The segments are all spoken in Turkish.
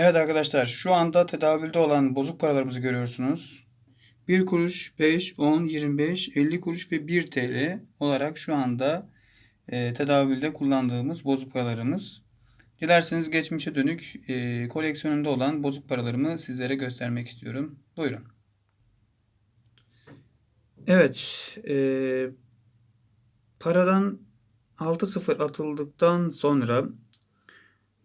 Evet arkadaşlar şu anda tedavülde olan bozuk paralarımızı görüyorsunuz. 1 kuruş, 5, 10, 25, 50 kuruş ve 1 TL olarak şu anda e, tedavülde kullandığımız bozuk paralarımız. Dilerseniz geçmişe dönük e, koleksiyonumda olan bozuk paralarımı sizlere göstermek istiyorum. Buyurun. Evet, e, paradan 6 sıfır atıldıktan sonra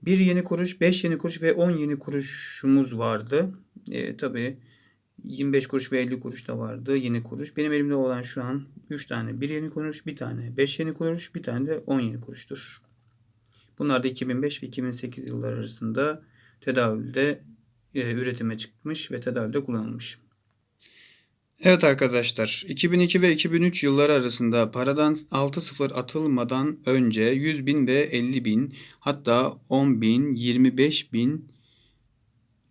bir yeni kuruş, 5 yeni kuruş ve 10 yeni kuruşumuz vardı. E, tabii 25 kuruş ve 50 kuruş da vardı yeni kuruş. Benim elimde olan şu an 3 tane 1 yeni kuruş, bir tane 5 yeni kuruş, bir tane de 10 yeni kuruştur. Bunlar da 2005 ve 2008 yılları arasında tedavülde e, üretime çıkmış ve tedavülde kullanılmış. Evet arkadaşlar, 2002 ve 2003 yılları arasında paradan 6 sıfır atılmadan önce 100 bin ve 50 bin hatta 10 bin, 25 bin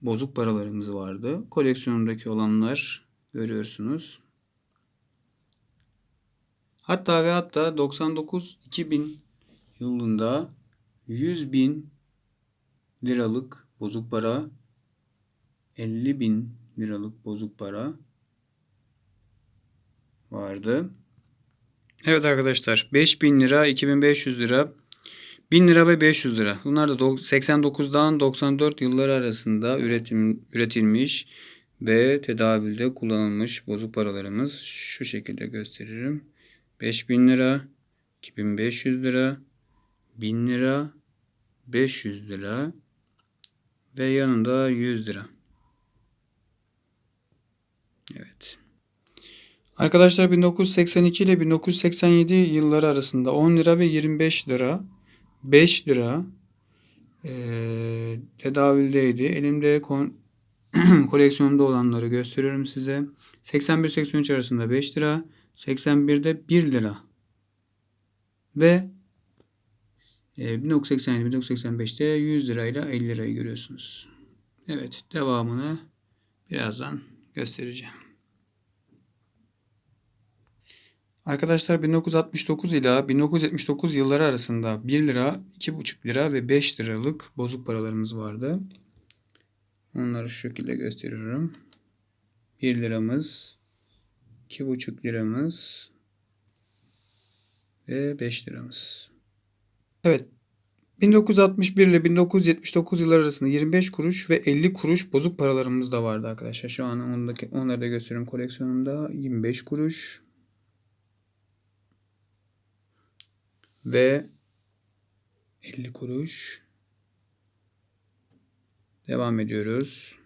bozuk paralarımız vardı. Koleksiyonumdaki olanlar görüyorsunuz. Hatta ve hatta 99-2000 yılında 100 bin liralık bozuk para, 50 bin liralık bozuk para vardı. Evet arkadaşlar 5000 lira, 2500 lira, 1000 lira ve 500 lira. Bunlar da 89'dan 94 yılları arasında üretim, üretilmiş ve tedavülde kullanılmış bozuk paralarımız şu şekilde gösteririm. 5000 lira, 2500 lira, 1000 lira, 500 lira ve yanında 100 lira. Evet. Arkadaşlar 1982 ile 1987 yılları arasında 10 lira ve 25 lira, 5 lira e, tedavüldeydi. Elimde kon, koleksiyonda olanları gösteriyorum size. 81-83 arasında 5 lira, 81'de 1 lira ve e, 1987-1985'te 100 lirayla 50 lirayı görüyorsunuz. Evet devamını birazdan göstereceğim. Arkadaşlar 1969 ila 1979 yılları arasında 1 lira, 2,5 lira ve 5 liralık bozuk paralarımız vardı. Onları şu şekilde gösteriyorum. 1 liramız, 2,5 liramız ve 5 liramız. Evet. 1961 ile 1979 yılları arasında 25 kuruş ve 50 kuruş bozuk paralarımız da vardı arkadaşlar. Şu an onları da gösteriyorum koleksiyonumda. 25 kuruş, ve 50 kuruş. Devam ediyoruz.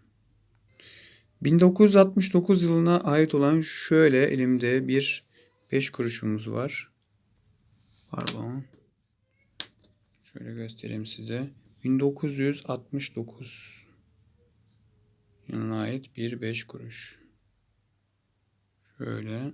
1969 yılına ait olan şöyle elimde bir 5 kuruşumuz var. Pardon. Şöyle göstereyim size. 1969 yılına ait bir 5 kuruş. Şöyle